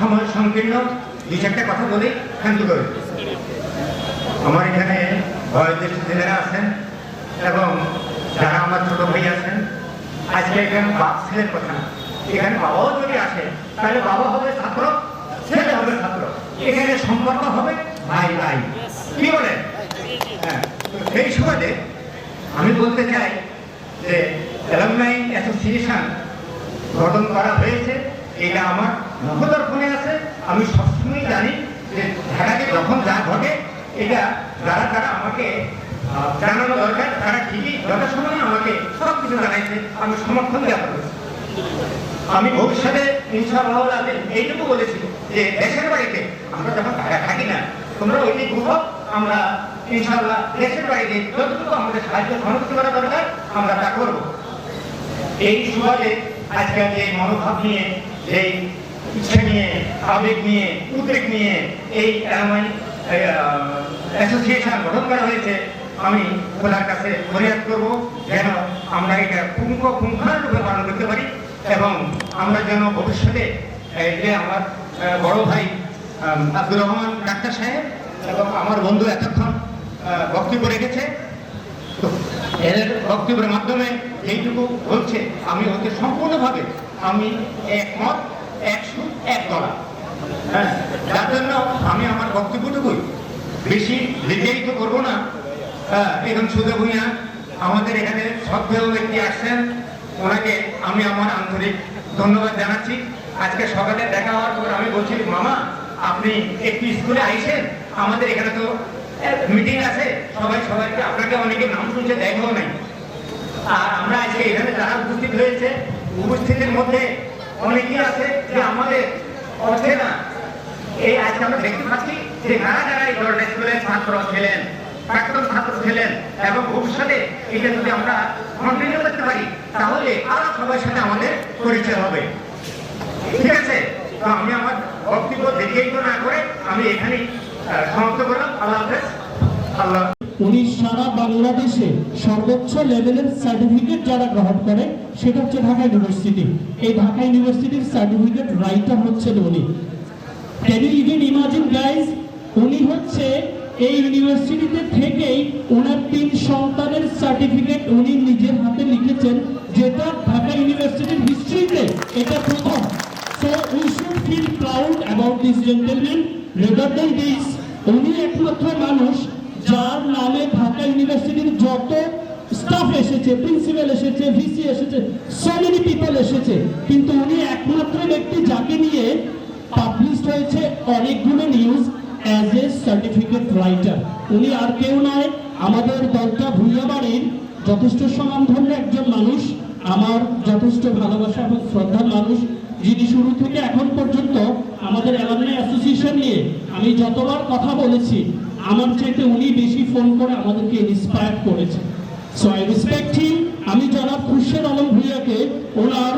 সময় সংকীর্ণ দুই চারটে কথা বলে, শান্ত করে। আমার এখানে বয়োজ্যেষ্ঠ ছেলেরা আছেন এবং যারা আমার ছোট ভাই আছেন, আজকে এখানে বাপ ছেলের কথা না। এখানে বাবাও যদি আসে, তাহলে বাবা হবে ছাত্র, ছেলে হবে ছাত্র। এখানে সম্পর্ক হবে ভাই ভাই। কি বলেন হ্যাঁ সেই সুবাদে আমি বলতে চাই যে, অ্যালামনাই অ্যাসোসিয়েশন গঠন করা হয়েছে, এটা আমার মুখদর্পণে আছে, আমি সবসময় জানি যে ঢাকাতে যখন যা ঘটে, এটা যারা যারা আমাকে জানানো দরকার, তারা ঠিকই যথাসময়ে আমাকে সব কিছু জানাইছে, আমি সমর্থন দেওয়া করেছি। আমি ভবিষ্যতে ইনশাআল্লাহ এইটুকু বলেছি যে দেশের বাড়িতে আমরা যখন ঢাকা থাকি না, তোমরা ওই দিক আমরা ইনশাআল্লাহ দেশের বাড়িতে যতটুকু আমাদের সাহায্য সমর্থন করা দরকার, আমরা তা করব। এই সুবাদে আজকাল যে মনোভাব নিয়ে এই ইচ্ছা নিয়ে, আবেগ নিয়ে, উদ্বেগ নিয়ে এই অ্যালামাই অ্যাসোসিয়েশন গঠন করা হয়েছে। আমি খোলার কাছে ফরিয়াদ করব যেন আমরা এটা পুঙ্খ পুঙ্খানুরূপে পালন করতে পারি এবং আমরা যেন ভবিষ্যতে যে আমার বড় ভাই আব্দুর রহমান ডাক্তার সাহেব এবং আমার বন্ধু এতক্ষণ বক্তব্য রেখেছে। এদের বক্তব্যের মাধ্যমে এইটুকু বলছে, আমি ওকে সম্পূর্ণভাবে আমি একমত একশো এক দলা হ্যাঁ যার জন্য আমি আমার বক্তব্যটুকুই বেশি দীর্ঘায়িত করব না। হ্যাঁ, এখন সুদে ভূঁইয়া আমাদের এখানে সভ্য ব্যক্তি আসছেন ওনাকে আমি আমার আন্তরিক ধন্যবাদ জানাচ্ছি। আজকে সকালে দেখা হওয়ার পর আমি বলছি মামা আপনি একটি স্কুলে আইসেন আমাদের এখানে তো মিটিং আছে সবাই সবাইকে আপনাকে অনেকে নাম শুনছে দেখাও নাই। আর আমরা আজকে এখানে যারা উপস্থিত হয়েছে উপস্থিতির মধ্যে অনেকেই আছে যে আমাদের অর্থে না, এই আজকে আমরা দেখতে পাচ্ছি যে যারা যারা এই ধরনের স্কুলের ছাত্র ছিলেন, প্রাক্তন ছাত্র ছিলেন এবং ভবিষ্যতে এটা যদি আমরা কন্টিনিউ করতে পারি, তাহলে আরও সবার সাথে আমাদের পরিচয় হবে। ঠিক আছে? তো আমি আমার বক্তব্য দীর্ঘায়িত না করে আমি এখানেই সমাপ্ত করলাম। আল্লাহ হাফেজ। আল্লাহ উনি সারা বাংলাদেশে সর্বোচ্চ লেভেলের সার্টিফিকেট যারা গ্রহণ করে, সেটা হচ্ছে ঢাকা ইউনিভার্সিটি এই ঢাকা ইউনিভার্সিটির সার্টিফিকেট রাইটার হচ্ছেন উনি। Can you even imagine guys উনি হচ্ছে এই ইউনিভার্সিটিতে থেকেই ওনার তিন সন্তানের সার্টিফিকেট উনি নিজের হাতে লিখেছেন, যেটা ঢাকা ইউনিভার্সিটির হিস্ট্রিতে এটা প্রথম। So we should feel proud about this gentleman then this এসেছে প্রিন্সিপাল এসেছে ভিসি এসেছে সো মেনি পিপল এসেছে। কিন্তু উনি একমাত্র ব্যক্তি যাকে নিয়ে পাবলিশড হয়েছে অনেকগুলো news as a certificate writer উনি আর কেউ নয়, আমাদের দলটা ভুইয়াবাড়ির যথেষ্ট সমানধন্য একজন মানুষ, আমার যথেষ্ট ভালোবাসা এবং শ্রদ্ধার মানুষ, যিনি শুরু থেকে এখন পর্যন্ত আমাদের অ্যালামনাই অ্যাসোসিয়েশন নিয়ে আমি যতবার কথা বলেছি, আমার চাইতে উনি বেশি ফোন করে আমাদেরকে ইন্সপায়ার করেছে। আমি জনাব ওনার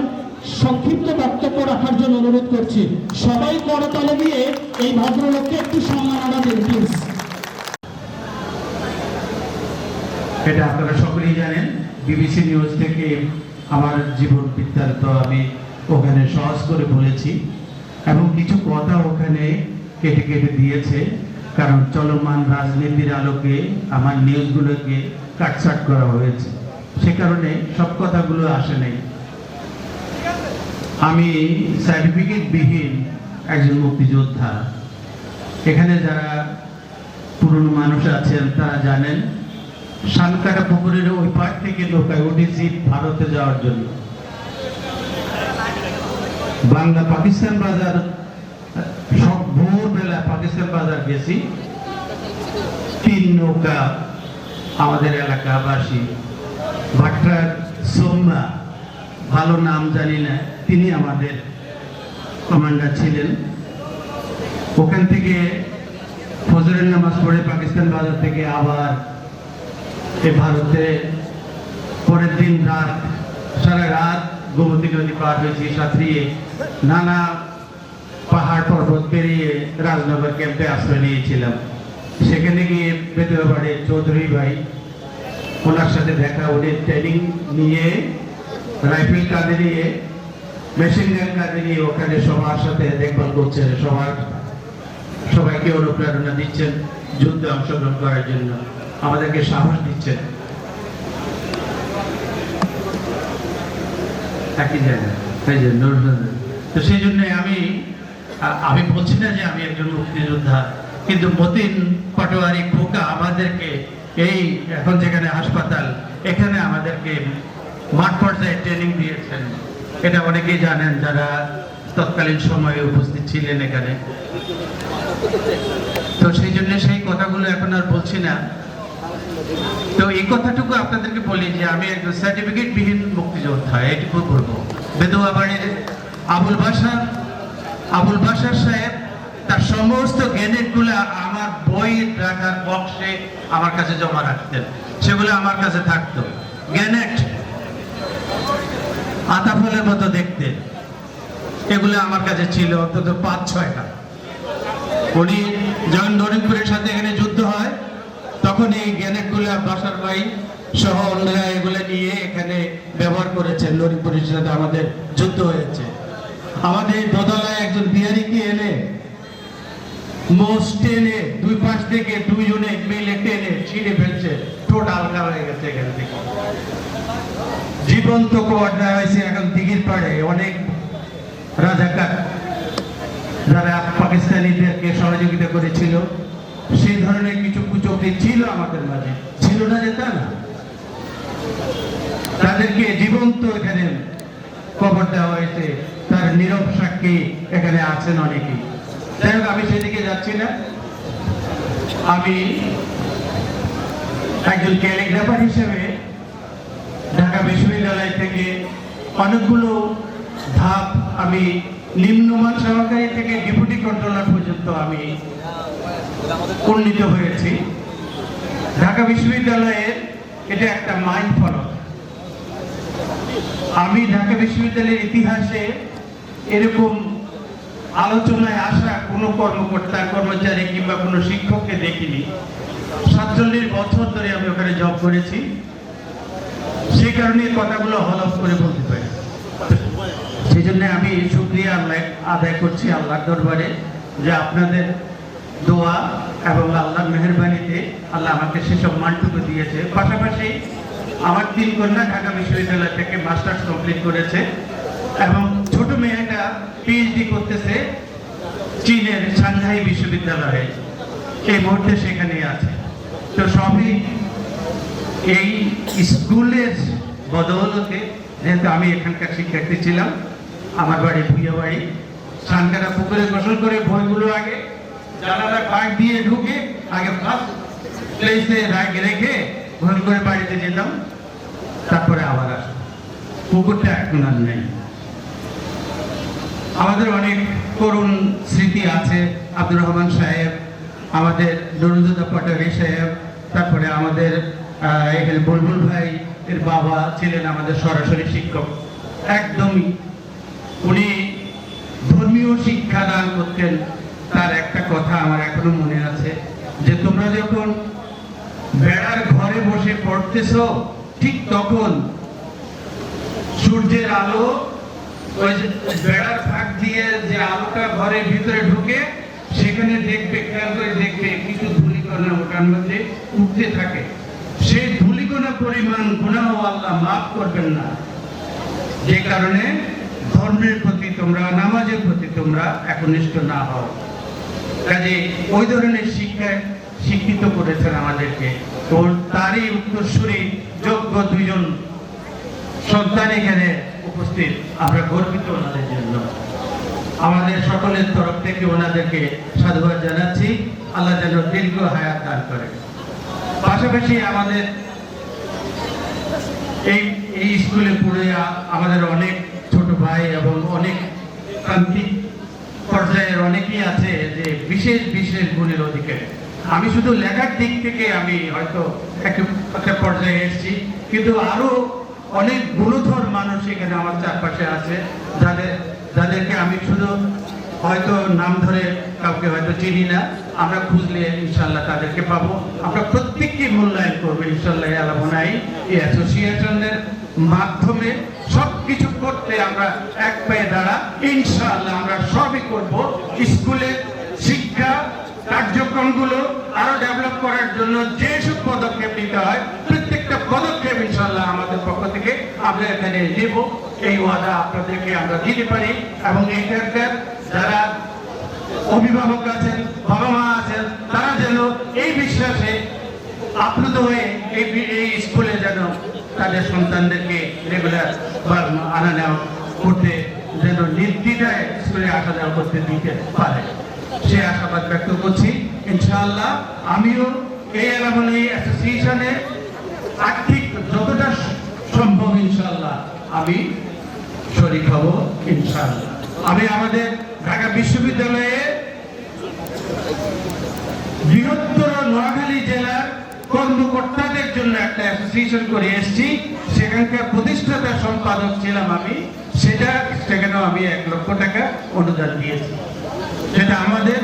সংক্ষিপ্ত বক্তব্য রাখার জন্য অনুরোধ করছি। সবাই করতালে দিয়ে এই ভদ্রলোককে একটু সম্মাননা দিন প্লিজ এটা আপনারা সকলেই জানেন, বিবিসি নিউজ থেকে আমার জীবন বৃত্তান্ত আমি ওখানে সহজ করে বলেছি। এবং কিছু কথা ওখানে কেটে কেটে দিয়েছে, কারণ চলমান রাজনীতির আলোকে, আমার নিউজগুলোকে কাটছাট করা হয়েছে। সে কারণে সব কথাগুলো আসে নাই। আমি সার্টিফিকেট বিহীন একজন মুক্তিযোদ্ধা। এখানে যারা পুরনো মানুষ আছেন, তারা জানেন, সানকাটা পুকুরের ওই পার থেকে নৌকায় উঠেছি ভারতে যাওয়ার জন্য। বাংলা পাকিস্তান বাজার, সব ভোরবেলা পাকিস্তান বাজার গেছি। তিন নৌকা আমাদের এলাকাবাসী। ভাট্টার সোম্মা ভালো নাম জানি না, তিনি আমাদের কমান্ডার ছিলেন। ওখান থেকে ফজরের নামাজ পড়ে পাকিস্তান বাজার থেকে আবার এ ভারতে। পরের দিন রাত, সারা রাত গোমতী নদী পার হয়েছি, সাঁতরিয়ে নানা পাহাড় পর্বত পেরিয়ে রাজনগর ক্যাম্পে আশ্রয় নিয়েছিলাম। সেখানে গিয়ে বেতুয়া বাড়ি চৌধুরী ভাই। ওনার সাথে দেখা, উনি ট্রেনিং নিয়ে রাইফেল কাঁধে নিয়ে মেশিন গান নিয়ে ওখানে সবার সাথে দেখভাল করছেন, সবার সবাইকে অনুপ্রেরণা দিচ্ছেন, যুদ্ধে অংশগ্রহণ করার জন্য। আমাদেরকে সাহস দিচ্ছেন। একই জায়গায়। যে তো সেই জন্য আমি আমি বলছি না যে আমি একজন মুক্তিযোদ্ধা। কিন্তু মতিন পাটোয়ারি খোকা আমাদেরকে এই এখন যেখানে হাসপাতাল, এখানে আমাদেরকে মাঠ পর্যায়ে ট্রেনিং দিয়েছেন। এটা অনেকেই জানেন যারা তৎকালীন সময়ে উপস্থিত ছিলেন এখানে। তো সেই জন্য সেই কথাগুলো এখন আর বলছি না। তো এই কথাটুকু আপনাদেরকে বলি যে আমি একজন সার্টিফিকেট বিহীন মুক্তিযোদ্ধা, এটুকু করব বেদুয়া বাড়ির আবুল বাসার আবুল বাসার সাহেব তার সমস্ত গ্যানেটগুলো আমার বই রাখার বক্সে আমার কাছে জমা রাখতেন। সেগুলো আমার কাছে থাকতো। গ্যানেট আতা ফলের মতো দেখতে। এগুলো আমার কাছে ছিল অন্তত পাঁচ, ছয়টা। উনি যখন নরিমপুরের সাথে এখানে যুদ্ধ হয় তখন এই গ্যানেটগুলো বাসার ভাই সহ অন্যরা এগুলো নিয়ে এখানে ব্যবহার করেছেন। নরিমপুরের সাথে আমাদের যুদ্ধ হয়েছে। আমাদের দোতলায় একজন বিহারিকে মোষ টেনে দুই পাশ থেকে দুইজনে মিলে টেনে ছিঁড়ে ফেলছে। ঠোঁট আলগা হয়ে গেছে এখান থেকে। জীবন্ত দেওয়া হয়েছে এখন দিঘির পাড়ে অনেক রাজাকার যারা পাকিস্তানিদেরকে সহযোগিতা করেছিল। সেই ধরনের কিছু কুচক্রি ছিল আমাদের মাঝে। ছিল না যে তা না। তাদেরকে জীবন্ত এখানে কবর দেওয়া হয়েছে। তার নীরব সাক্ষী এখানে আছেন অনেকেই। যাই হোক, আমি সেদিকে যাচ্ছি না। আমি একজন ক্যালিগ্রাফার হিসেবে ঢাকা বিশ্ববিদ্যালয় থেকে অনেকগুলো ধাপ আমি নিম্নমান সহকারী থেকে ডেপুটি কন্ট্রোলার পর্যন্ত আমি উন্নীত হয়েছি। ঢাকা বিশ্ববিদ্যালয়ের এটা একটা মাইল ফলক। আমি ঢাকা বিশ্ববিদ্যালয়ের ইতিহাসে এরকম আলোচনায় আসা কোনো কর্মকর্তা, কর্মচারী কিংবা কোনো শিক্ষককে দেখিনি। সাতচল্লিশ বছর ধরে আমি ওখানে জব করেছি। সেই কারণে কথাগুলো হলফ করে বলতে পারি। সেই জন্য আমি শুক্রিয়া আল্লাহ আদায় করছি আল্লাহর দরবারে যে আপনাদের দোয়া এবং আল্লাহর মেহরবানিতে আল্লাহ আমাকে সেসব মানটুকু দিয়েছে। পাশাপাশি আমার তিন কন্যা ঢাকা বিশ্ববিদ্যালয় থেকে মাস্টার্স কমপ্লিট করেছে এবং মেয়েটা পিএইচডি করতেছে চীনের সাংহাই বিশ্ববিদ্যালয়ে। এই মুহূর্তে সেখানে আছে। তো সবই এই স্কুলের বদৌলতে, যেহেতু আমি এখানকার শিক্ষার্থী ছিলাম, আমার বাড়ি ভুইয়া বাড়ি সানকারা পুকুরে গোসল করে বইগুলো আগে জানালা পাক দিয়ে ঢুকে আগে ফার্স্ট প্লেসে রাখ রেখে ঘন করে বাড়িতে যেতাম, তারপরে আবার আসতাম পুকুরটা এখন আর নেই। আমাদের অনেক করুণ স্মৃতি আছে, আব্দুর রহমান সাহেব, আমাদের নুরুদ্দা পাটারি সাহেব, তারপরে আমাদের এখানে বুলবুল ভাই এর বাবা ছিলেন আমাদের সরাসরি শিক্ষক। একদমই উনি ধর্মীয় শিক্ষা দান করতেন, তার একটা কথা আমার এখনও মনে আছে, যে তোমরা যখন বেড়ার ঘরে বসে পড়তেছো, ঠিক তখন সূর্যের আলো ওই বেড়ার ফাঁক দিয়ে যে আলোটা ঘরের ভিতরে ঢুকে সেখানে দেখবে খেয়াল করে দেখবে কিছু ধূলিকণা ওটার মধ্যে উঠতে থাকে। সেই ধূলিকণা পরিমাণ গুণাহ আল্লাহ মাফ করবেন না। যে কারণে ধর্মের প্রতি তোমরা, নামাজের প্রতি তোমরা একনিষ্ঠ না হও। কাজে ওই ধরনের শিক্ষায় শিক্ষিত করেছেন আমাদেরকে। তো তারই উত্তরসূরি যোগ্য দুইজন সন্তান এখানে উপস্থিত আমরা গর্বিত ওনাদের জন্য। আমাদের সকলের তরফ থেকে ওনাদেরকে সাধুবাদ জানাচ্ছি। আল্লাহ যেন দীর্ঘ হায়াত দান করে। পাশাপাশি আমাদের এই এই স্কুলে পড়ে আমাদের অনেক ছোট ভাই এবং অনেক প্রান্তিক পর্যায়ের অনেকেই আছে যে বিশেষ বিশেষ গুণের অধিকারী। আমি শুধু লেখার দিক থেকে আমি হয়তো একটা পর্যায়ে এসেছি, কিন্তু আরও অনেক গুণধর মানুষ এখানে আমার চারপাশে আছে। যাদের, যাদেরকে আমি শুধু হয়তো নাম ধরে কাউকে হয়তো চিনি না, আমরা খুঁজলে ইনশাল্লাহ তাদেরকে পাবো। আমরা প্রত্যেককে মূল্যায়ন করব ইনশাল্লাহ আলামনাই এই অ্যাসোসিয়েশনের মাধ্যমে সবকে কিছু করতে আমরা এক পায়ে দাঁড়া। ইনশাআল্লাহ আমরা সবই করব। স্কুলের শিক্ষা কার্যক্রমগুলো আরও ডেভেলপ করার জন্য যেসব পদক্ষেপ নিতে হয় প্রত্যেকটা পদক্ষেপ ইনশাআল্লাহ আমাদের পক্ষ থেকে আমরা এখানে নেব। এই ওয়াদা আপনাদেরকে আমরা দিতে পারি এবং এখানকার যারা অভিভাবক আছেন, বাবা মা আছেন, তারা যেন এই বিশ্বাসে আপ্লুত হয়ে এই এই স্কুলে যেন তাদের সন্তানদেরকে রেগুলার আনা নেওয়া করতে যেন নির্দ্বিধায় স্কুলে আসা যাওয়া করতে দিতে পারে। সে আশাবাদ ব্যক্ত করছি। ইনশাআল্লাহ আমিও এই অ্যালামনি অ্যাসোসিয়েশনে আর্থিক যতটা সম্ভব ইনশাআল্লাহ। আমি শরীর হব ইনশাআল্লাহ। আমি আমাদের ঢাকা বিশ্ববিদ্যালয়ে বৃহত্তর নোয়াখালী জেলার কর্মকর্তাদের জন্য একটা অ্যাসোসিয়েশন করে এসেছি। সেখানকার প্রতিষ্ঠাতা সম্পাদক ছিলাম আমি। সেটা সেখানেও আমি এক লক্ষ টাকা অনুদান দিয়েছি। সেটা আমাদের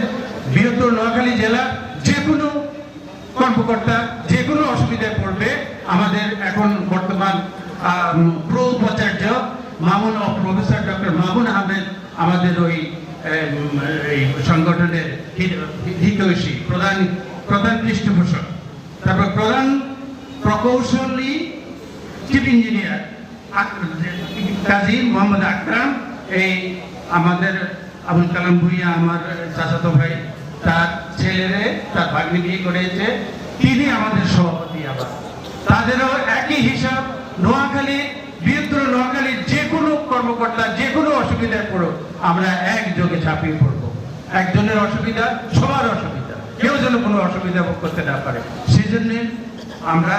বৃহত্তর নোয়াখালী জেলা যে কোনো কর্মকর্তা যে কোনো অসুবিধায় পড়বে আমাদের এখন বর্তমান প্রো উপাচার্য মামুন ও প্রফেসর ডক্টর মামুন আহমেদ আমাদের ওই সংগঠনের হিতৈষী, প্রধান প্রধান পৃষ্ঠপোষক। তারপর প্রধান প্রকৌশলী, চিফ ইঞ্জিনিয়ার কাজী মোহাম্মদ আকরাম, এই আমাদের আবুল কালাম ভুইয়া, আমার চাচাতো ভাই, তার ছেলেরে, তার ভাগ্নি বিয়ে করেছে, তিনি আমাদের সভাপতি আবার। তাদেরও একই হিসাব, নোয়াখালী বৃহত্তর নোয়াখালীর যে কোনো কর্মকর্তা যে কোনো অসুবিধায় পড়ো আমরা একযোগে ঝাঁপিয়ে পড়ব। একজনের অসুবিধা, সবার অসুবিধা। কেউ যেন কোনো অসুবিধা ভোগ করতে না পারে। সেই জন্য আমরা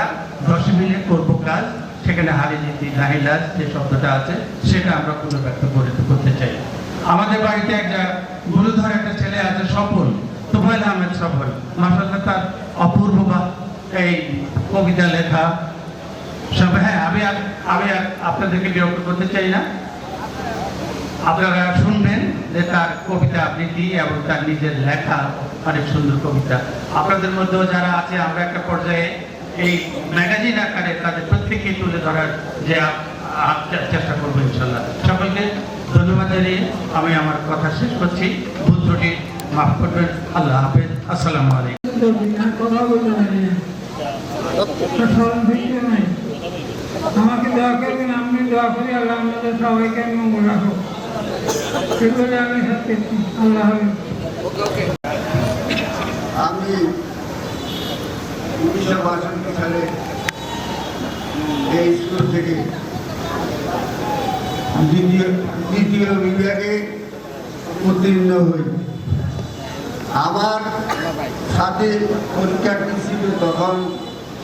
দশ মিলে করব কাজ, সেখানে হারি নীতি নাহিলাজ যে শব্দটা আছে, সেটা আমরা কোনো ব্যক্ত করে করতে চাই। আমাদের বাড়িতে একটা গুরুধর একটা ছেলে আছে সফল তোফাইল আহমেদ সফল মাসাল্লাহ তার অপূর্ব বা এই কবিতা লেখা সব হ্যাঁ আমি আমি আপনাদেরকে বিরক্ত করতে চাই না। আপনারা শুনবেন যে তার কবিতা আবৃত্তি এবং তার নিজের লেখা, অনেক সুন্দর কবিতা। আপনাদের মধ্যেও যারা আছে, আমরা একটা পর্যায়ে এই ম্যাগাজিন আকারে তাদের প্রত্যেককে তুলে ধরার যে চেষ্টা করব ইনশাল্লাহ সকলকে ধন্যবাদ জানিয়ে আমি আমার কথা শেষ করছি। ত্রুটি মাফ করবেন। আল্লাহ হাফেজ। আসসালামু আলাইকুম। আমাকে দোয়া করবেন আপনি দোয়া করি আল্লাহ আমাদের সবাইকে মঙ্গল রাখো সেগুলো আমি সত্যি আল্লাহ আমি উনিশশো বাষট্টি সালে এই স্কুল থেকে দ্বিতীয় দ্বিতীয় বিভাগে উত্তীর্ণ হই। আমার সাথে পরীক্ষার্থী ছিল তখন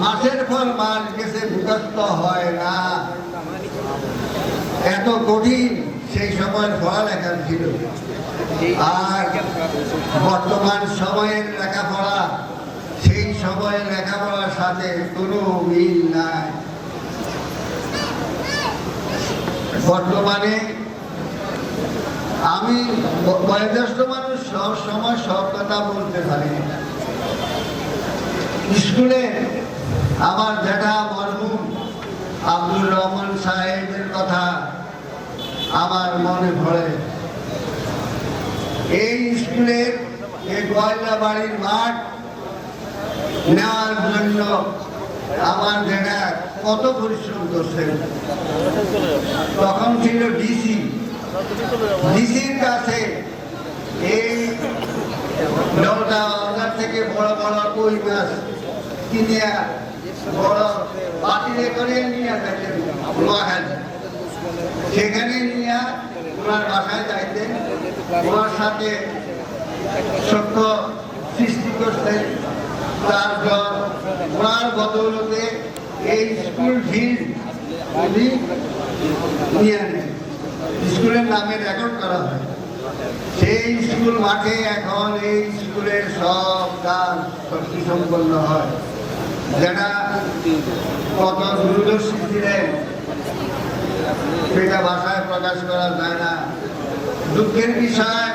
মাসের পর মাস গেছে মুখস্থ হয় না। এত কঠিন সেই সময় পড়ালেখা ছিল। আর বর্তমান সময়ের লেখাপড়া, সেই সময়ের লেখাপড়ার সাথে কোনো মিল নাই। বর্তমানে আমি বয়োজ্যেষ্ঠ মানুষ সব সময় সব কথা বলতে পারি। স্কুলে আমার জ্যাঠা মরহুম আব্দুর রহমান সাহেবের কথা আমার মনে পড়ে। এই স্কুলের এই গয়লা বাড়ির মাঠ নেওয়ার জন্য আমার দেখা কত পরিশ্রম করছেন তখন ছিল ডিসি। ডিসির কাছে এই বাজার থেকে বড় বড় কই মাছ কিনে বড় পাতিলে করে নিয়ে যাইতেন। নোয়াখালী সেখানে নিয়ে ওনার বাসায় যাইতেন। ওনার সাথে সত্য সৃষ্টি করতেন। তারপর ওনার বদৌলতে এই স্কুল উনি নিয়ে নেন স্কুলের নামে রেকর্ড করা হয়। সেই স্কুল মাঠে এখন এই স্কুলের সব কাজ সম্পন্ন হয়। যেটা কত দূরদর্শী ছিলেন সেটা ভাষায় প্রকাশ করা যায় না। দুঃখের বিষয়,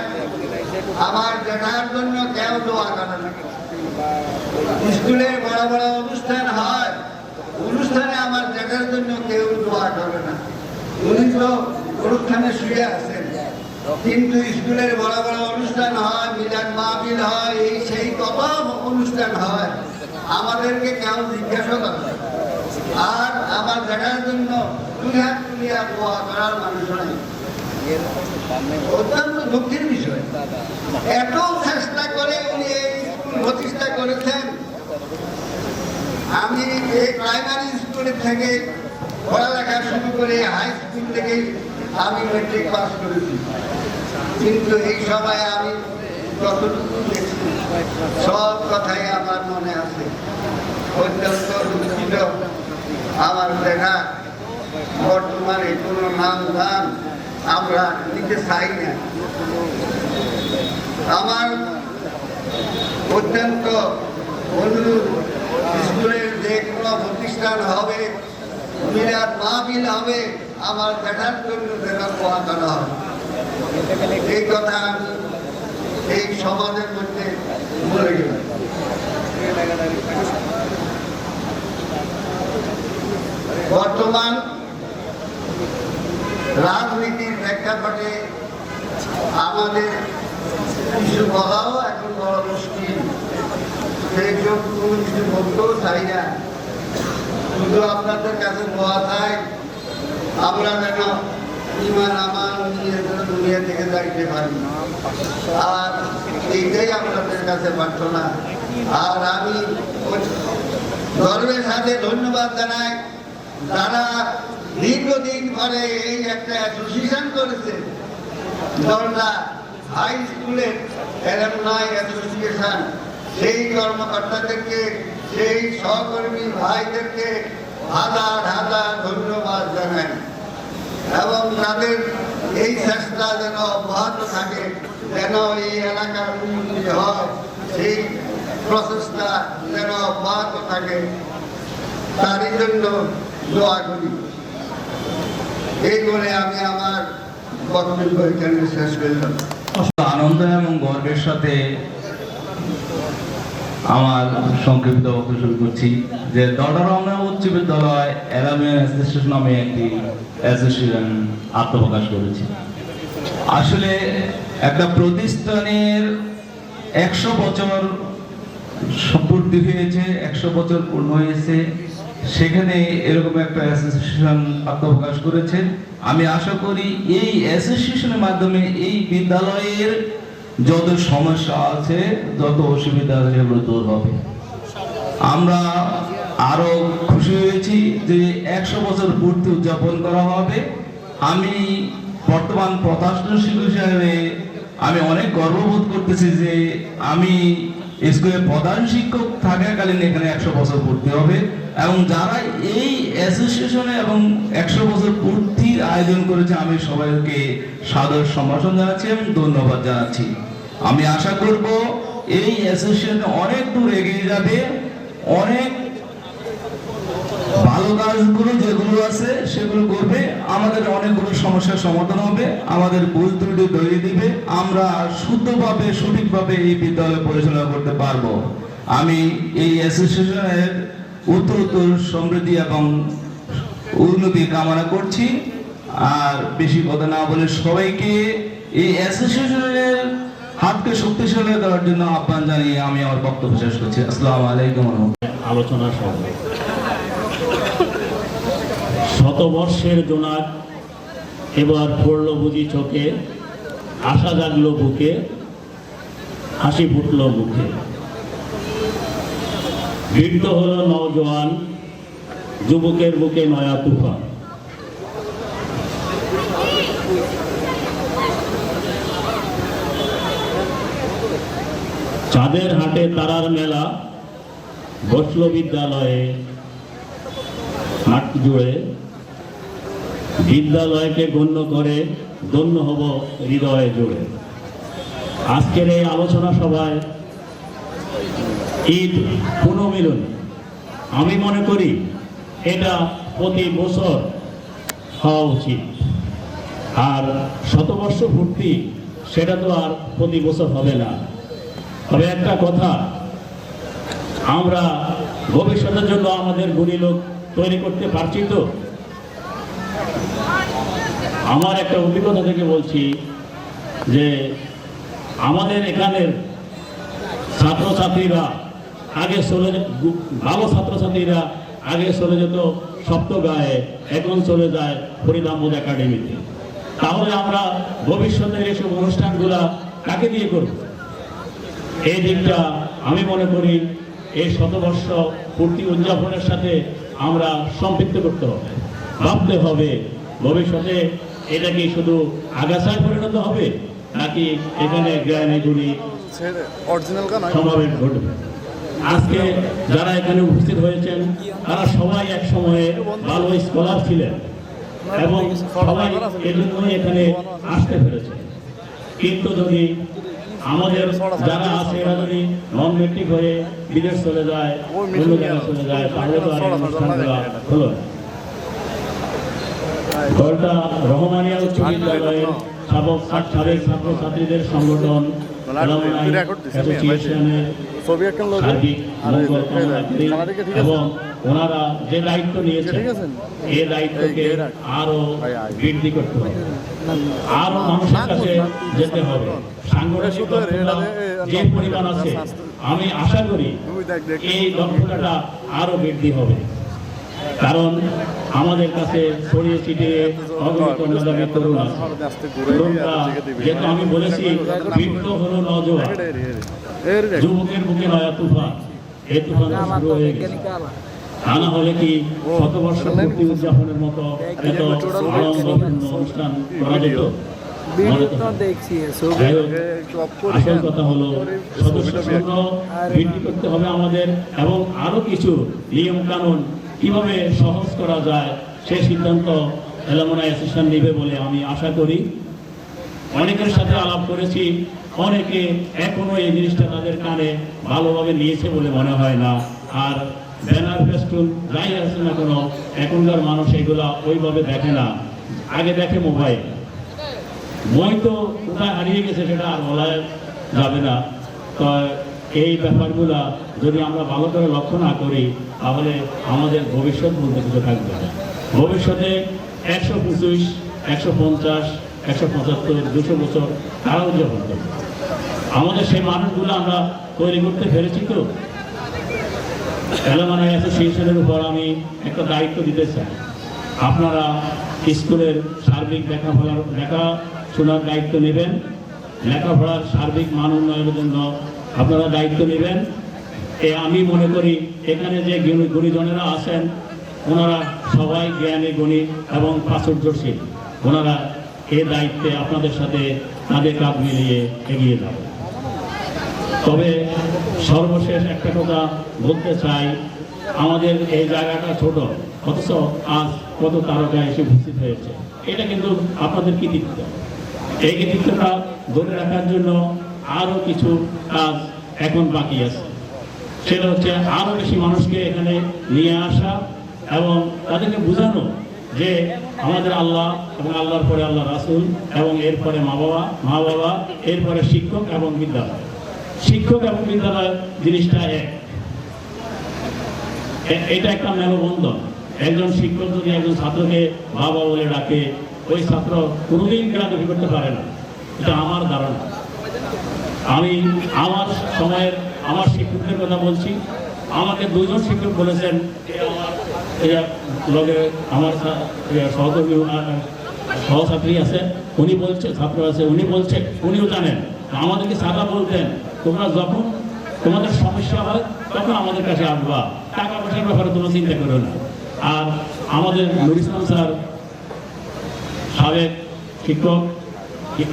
আমার জেঠার জন্য কেউ দোয়া করে না। স্কুলে বড় বড় অনুষ্ঠান হয়, অনুষ্ঠানে আমার জেঠার জন্য কেউ দোয়া করে না। উনি তো অনুষ্ঠানে শুয়ে আছেন। কিন্তু স্কুলের বড় বড় অনুষ্ঠান হয় মিলাদ মাহফিল হয়, এই সেই কত অনুষ্ঠান হয়। আমাদেরকে কেউ জিজ্ঞাসা করে আর আমার জেঠার জন্য হাত তুলিয়া দোয়া করার মানুষ নাই। অত্যন্ত দুঃখের বিষয়। এত চেষ্টা করে উনি এই স্কুল প্রতিষ্ঠা করেছেন। আমি এই প্রাইমারি স্কুলে থেকে পড়ালেখা শুরু করে হাই স্কুল থেকে আমি মেট্রিক পাস করেছি। কিন্তু এই সময় আমি যতটুকু সব কথাই আমার মনে আছে। অত্যন্ত দুঃখিত। আমার দেখা বর্তমানে কোনো নাম ধান আমরা নিতে চাই না। আমার অত্যন্ত অনুরোধ, স্কুলের যে কোনো প্রতিষ্ঠান হবে, মিলাদ মাহবিল হবে, আমার দেখার জন্য দেখা পাওয়া করা হবে এই কথা আমি এই সমাজের মধ্যে বর্তমান রাজনীতির প্রেক্ষাপটে আমাদের কিছু বলাও এখন বড় মুশকিল। সেই জন্য কোনো কিছু বলতেও চাই না। শুধু আপনাদের কাছে বলা চাই, আমরা যেন দুনিয়া থেকে আর এইটাই কাছে আর আমি সাথে ধন্যবাদ জানাই, যারা দীর্ঘদিন এই একটা অ্যাসোসিয়েশন করেছে হাই স্কুলের অ্যাসোসিয়েশন সেই কর্মকর্তাদেরকে, সেই সহকর্মী ভাইদেরকে হাজার হাজার ধন্যবাদ জানাই। এবং তাদের এই চেষ্টা যেন অব্যাহত থাকে, যেন এই এলাকার উন্নতি হয়, সেই প্রচেষ্টা যেন অব্যাহত থাকে, তারই জন্য দোয়া করি। এই বলে আমি আমার বক্তব্য এখানে শেষ করলাম। আনন্দ এবং গর্বের সাথে আমার সংক্ষিপ্ত বক্তব্য শুরু করছি যে দডরমনা উচ্চ বিদ্যালয় অ্যালামিয়ান অ্যাসোসিয়েশন নামে একটি অ্যাসোসিয়েশন আত্মপ্রকাশ করেছে। আসলে একটা প্রতিষ্ঠানের একশো বছর সম্পূর্তি হয়েছে, একশো বছর পূর্ণ হয়েছে, সেখানে এরকম একটা অ্যাসোসিয়েশন আত্মপ্রকাশ করেছে। আমি আশা করি এই অ্যাসোসিয়েশনের মাধ্যমে এই বিদ্যালয়ের যত সমস্যা আছে, যত অসুবিধা আছে সেগুলো দূর হবে। আমরা আরও খুশি হয়েছি যে একশো বছর পূর্তি উদযাপন করা হবে। আমি বর্তমান প্রধান শিক্ষক হিসাবে আমি অনেক গর্ববোধ করতেছি যে আমি স্কুলের প্রধান শিক্ষক থাকাকালীন এখানে একশো বছর পূর্তি হবে এবং যারা এই অ্যাসোসিয়েশনে এবং একশো বছর পূর্তির আয়োজন করেছে, আমি সবাইকে সাদর সম্ভাষণ জানাচ্ছি এবং ধন্যবাদ জানাচ্ছি। আমি আশা করব এই অ্যাসোসিয়েশন অনেক দূর এগিয়ে যাবে, অনেক ভালো কাজগুলো যেগুলো আছে, সেগুলো করবে। আমাদের অনেকগুলো সমস্যার সমাধান হবে। আমাদের ভুল ত্রুটি ধরিয়ে দিবে। আমরা শুদ্ধভাবে, সঠিকভাবে এই বিদ্যালয় পরিচালনা করতে পারব। আমি এই অ্যাসোসিয়েশনের উত্তর উত্তর সমৃদ্ধি এবং উন্নতি কামনা করছি। আর বেশি কথা না বলে সবাইকে এই অ্যাসোসিয়েশনের হাতকে শক্তিশালী করার জন্য আহ্বান জানিয়ে আমি আমার বক্তব্য শেষ করছি। আসসালামু আলাইকুম। আলোচনা সহ শতবর্ষের জোনাক এবার পড়ল বুঝি চোখে, আশা জাগলো বুকে, হাসি ফুটল মুখে। বৃদ্ধ হল নওজোয়ান, যুবকের বুকে নয়া তুফান। চাঁদের হাটে তারার মেলা, বসল বিদ্যালয়ে মাঠ জুড়ে। বিদ্যালয়কে গণ্য করে ধন্য হব হৃদয়ে জুড়ে। আজকের এই আলোচনা সভায় ঈদ পুনর্মিলন। আমি মনে করি এটা প্রতি বছর হওয়া উচিত। আর শতবর্ষ পূর্তি, সেটা তো আর প্রতি বছর হবে না। তবে একটা কথা, আমরা ভবিষ্যতের জন্য আমাদের গুণী লোক তৈরি করতে পারছি তো? আমার একটা অভিজ্ঞতা থেকে বলছি যে আমাদের এখানের ছাত্রছাত্রীরা আগে চলে ভালো ছাত্রছাত্রীরা আগে চলে যেত সপ্তগায়ে, এখন চলে যায় ফরিদ আহমদ একাডেমিতে। তাহলে আমরা ভবিষ্যতের এসব অনুষ্ঠানগুলা কাকে দিয়ে করব? এই দিকটা আমি মনে করি এই শতবর্ষ পূর্তি উদযাপনের সাথে আমরা সম্পৃক্ত করতে হবে। ভাবতে হবে ভবিষ্যতে এটা কি শুধু আগাছায় পরিণত হবে নাকি এখানে অরিজিনাল গান সমাবেশ ঘটবে? আজকে যারা এখানে উপস্থিত হয়েছেন তারা সবাই এক সময়ে ভালো স্কলার ছিলেন এবং সবাই এজন্যই এখানে আসতে পেরেছে। কিন্তু যদি আমাদের যারা আছে এরা যদি নন মেট্রিক হয়ে বিদেশ চলে যায় অন্য জায়গায় চলে যায় তাহলে তো আর অনুষ্ঠানগুলো হলো না। দলটা রহমানিয়া উচ্চ বিদ্যালয়ের সাবেক সাবেক ছাত্রছাত্রীদের সংগঠন ঠিক আছে? এবং ওনারা যে দায়িত্ব নিয়েছেন দায়িত্বকে আরও। বৃদ্ধি করতে হবে। আরও মানুষের কাছে যেতে হবে। সাংগঠনিক যে- পরিমাণ আছে আমি আশা করি এই দক্ষতাটা আরও বৃদ্ধি হবে। কারণ আমাদের কাছে ছড়িয়ে ছিটিয়ে অগণিত মেধাবী তরুণ আছে। যেহেতু আমি বলেছি বৃত্ত হলো এর যুবকের বুকে নয়া তুফান, এই তুফান শুরু হয়ে গেছে। তা না হলে কি শতবর্ষ পূর্তি উদযাপনের মতো এত আড়ম্বরপূর্ণ অনুষ্ঠান করা যেত? আসল কথা হলো সদস্য বৃদ্ধি করতে হবে আমাদের, এবং আরও কিছু নিয়ম কানুন কীভাবে সহজ করা যায়, সে সিদ্ধান্ত এলামনা অ্যাসোসিয়েশন নেবে বলে আমি আশা করি। অনেকের সাথে আলাপ করেছি, অনেকে এখনও এই জিনিসটা তাদের কানে ভালোভাবে নিয়েছে বলে মনে হয় না। আর ব্যানার ফেস্টুন যাই আছে না কোনো, এখনকার মানুষ এগুলা ওইভাবে দেখে না। আগে দেখে মোবাইল। বই তো কোথায় হারিয়ে গেছে সেটা আর বলা যাবে না। তো এই ব্যাপারগুলা যদি আমরা ভালো করে লক্ষ্য না করি, তাহলে আমাদের ভবিষ্যৎ বলতে কিছু থাকবে না। ভবিষ্যতে একশো পঁচিশ, একশো পঞ্চাশ, একশো পঁচাত্তর, দুশো বছর তারা উদযাপন আমাদের সেই মানুষগুলো আমরা তৈরি করতে পেরেছি তো। এলামানা অ্যাসোসিয়েশনের উপর আমি একটা দায়িত্ব দিতে চাই। আপনারা স্কুলের সার্বিক লেখাপড়ার লেখাশোনার দায়িত্ব নেবেন। লেখাপড়ার সার্বিক মান উন্নয়নের জন্য আপনারা দায়িত্ব নেবেন। এ আমি মনে করি এখানে যে গুণী- গুণীজনেরা আছেন, ওনারা সবাই জ্ঞানী, গুণী এবং প্রাচুর্যশীল। ওনারা এ দায়িত্বে আপনাদের সাথে কাঁধে কাঁধ মিলিয়ে এগিয়ে যাবে। তবে সর্বশেষ একটা কথা বলতে চাই, আমাদের এই জায়গাটা ছোট, অথচ আজ কত তারকা এসে উপস্থিত হয়েছে। এটা কিন্তু আপনাদের কৃতিত্ব। এই কৃতিত্বটা ধরে রাখার জন্য আরও কিছু কাজ এখন বাকি আছে। সেটা হচ্ছে আরও বেশি মানুষকে এখানে নিয়ে আসা এবং তাদেরকে বোঝানো যে আমাদের আল্লাহ এবং আল্লাহর পরে আল্লাহ রাসুল এবং এরপরে মা বাবা মা বাবা এরপরে শিক্ষক এবং বিদ্যালয়। শিক্ষক এবং বিদ্যালয় জিনিসটা এক। এটা একটা মেলবন্ধন একজন শিক্ষক যদি একজন ছাত্রকে বাবা বলে ডাকে, ওই ছাত্র কোনোদিন গ্রামে করতে পারে না। এটা আমার ধারণা। আমি আমার সময়ের আমার শিক্ষকদের কথা বলছি। আমাকে দুজন শিক্ষক বলেছেন আমার সহকর্মী সহছাত্রী আছে, উনি বলছে, ছাত্র আছে, উনি বলছে, উনিও জানেন। আমাদেরকে স্যাররা বলতেন, তোমরা যখন তোমাদের সমস্যা হয়, তখন আমাদের কাছে আসবা। টাকা পয়সার ব্যাপারে তোমরা চিন্তা করো না। আর আমাদের নুর ইসলাম স্যার, সাবেক শিক্ষক,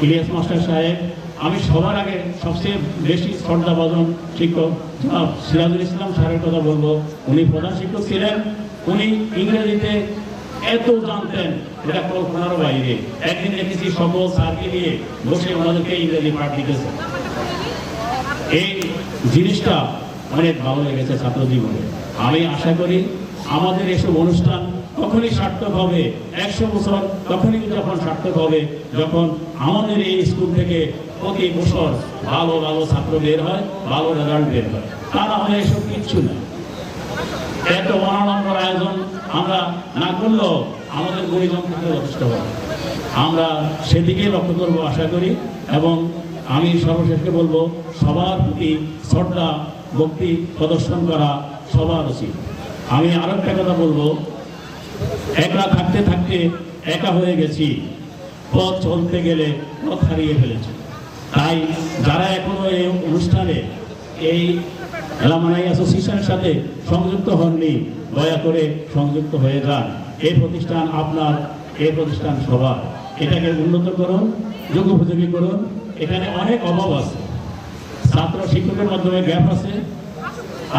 ইলিয়াস মাস্টার সাহেব আমি সবার আগে সবচেয়ে বেশি শ্রদ্ধাভাজন শিক্ষক সিরাজুল ইসলাম স্যারের কথা বলব। উনি প্রধান শিক্ষক ছিলেন, উনি ইংরেজিতে এত জানতেন, এটা কল্পনার বাইরে। একদিন দেখেছি সকল স্যারকে নিয়ে বসে ওনাদেরকে ইংরেজি পাঠ দিতেছে এই জিনিসটা অনেক ভালো লেগেছে ছাত্র জীবনে আমি আশা করি আমাদের এসব অনুষ্ঠান তখনই সার্থক হবে, একশো বছর তখনই যখন সার্থক হবে, যখন আমাদের এই স্কুল থেকে প্রতি বছর ভালো ভালো ছাত্র বের হয়, ভালো রেজাল্ট বের হয়। তা না হলে এসব কিচ্ছু না। এত মনোরঞ্জন আয়োজন আমরা না করলেও আমাদের গুণীজন থেকে যথেষ্ট হবে। আমরা সেদিকে লক্ষ্য করব, আশা করি, এবং আমি সর্বশেষকে বলব, সবার প্রতি শ্রদ্ধা, ভক্তি প্রদর্শন করা সবার উচিত। আমি আরও একটা কথা বলব একা থাকতে থাকতে একা হয়ে গেছি, পথ চলতে গেলে পথ হারিয়ে ফেলেছি। তাই যারা এখনও এই অনুষ্ঠানে, এই এলামানাই অ্যাসোসিয়েশনের সাথে সংযুক্ত হননি, দয়া করে সংযুক্ত হয়ে যান। এই প্রতিষ্ঠান আপনার এই প্রতিষ্ঠান সবার। এটাকে উন্নত করুন যোগ্যোপযোগী করুন। এখানে অনেক অভাব আছে। ছাত্র শিক্ষকের মাধ্যমে গ্যাপ আছে।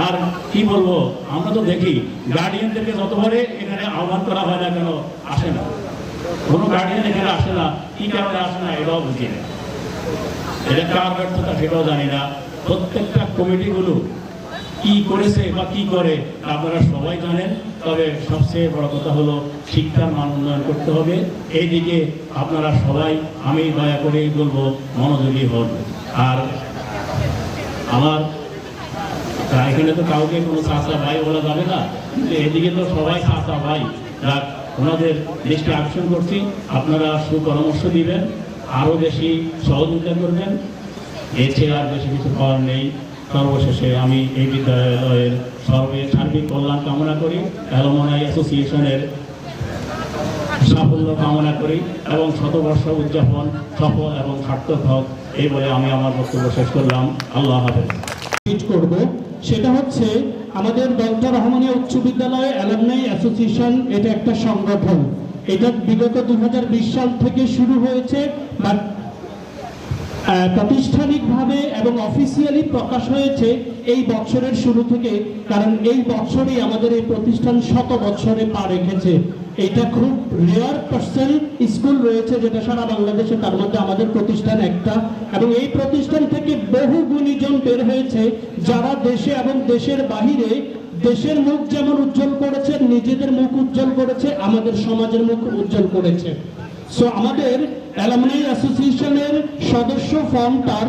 আর কি বলব, আমরা তো দেখি গার্ডিয়ানদেরকে যতবারে এখানে আহ্বান করা হয় না কেন, আসে না। কোনো গার্ডিয়ান এখানে আসে না, কি কারণে আসে না, এটাও বুঝি না। এটা কার ব্যর্থতা সেটাও জানি না। প্রত্যেকটা কমিটিগুলো কি করেছে বা কি করে আপনারা সবাই জানেন। তবে সবচেয়ে বড় কথা হলো, শিক্ষার মান উন্নয়ন করতে হবে। এই দিকে আপনারা সবাই, আমি দয়া করে বলব, মনোযোগী হন। আর আমার এখানে তো কাউকে কোনো চাচা ভাই বলা যাবে না। কিন্তু এদিকে তো সবাই চাচা ভাই। ওনাদের দৃষ্টি আকর্ষণ করছি। আপনারা সুপরামর্শ দিবেন। আরও বেশি সহযোগিতা করবেন। চেয়ে আর বেশি কিছু করার নেই। সর্বশেষে আমি এই বিদ্যালয়ের সর্বে সার্বিক কল্যাণ কামনা করি অ্যালোমনাই অ্যাসোসিয়েশনের সাফল্য কামনা করি এবং শতবর্ষ উদযাপন সফল এবং সার্থক হোক, এই বলে আমি আমার বক্তব্য শেষ করলাম। আল্লাহ হাফেজ। করব। সেটা হচ্ছে আমাদের ডক্টর রহমানিয়া উচ্চ বিদ্যালয় অ্যালামনাই অ্যাসোসিয়েশন, এটা একটা সংগঠন। এটা বিগত দু সাল থেকে শুরু হয়েছে, বাট প্রাতিষ্ঠানিকভাবে এবং অফিসিয়ালি প্রকাশ হয়েছে এই বছরের শুরু থেকে, কারণ এই বছরই আমাদের এই প্রতিষ্ঠান শত বছরে পা রেখেছে। এটা খুব রেয়ার পার্সেন্ট স্কুল রয়েছে যেটা সারা বাংলাদেশে, তার মধ্যে আমাদের প্রতিষ্ঠান একটা। এবং এই প্রতিষ্ঠান থেকে বহু গুণীজন বের হয়েছে যারা দেশে এবং দেশের বাহিরে দেশের মুখ যেমন উজ্জ্বল করেছে, নিজেদের মুখ উজ্জ্বল করেছে, আমাদের সমাজের মুখ উজ্জ্বল করেছে। সো আমাদের অ্যালামনাই অ্যাসোসিয়েশনের সদস্য ফর্মটার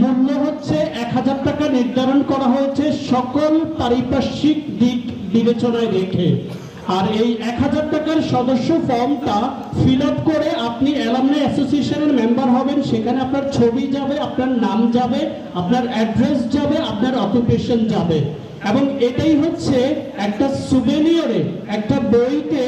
মূল্য হচ্ছে এক হাজার টাকা নির্ধারণ করা হয়েছে সকল পারিপার্শ্বিক দিক বিবেচনায় রেখে। আর এই এক হাজার টাকার সদস্য ফর্মটা ফিল আপ করে আপনি অ্যালামনাই অ্যাসোসিয়েশনের মেম্বার হবেন, সেখানে আপনার ছবি যাবে, আপনার নাম যাবে, আপনার অ্যাড্রেস যাবে, আপনার অকুপেশন যাবে। এবং এটাই হচ্ছে একটা সুবেনিয়রে একটা বইতে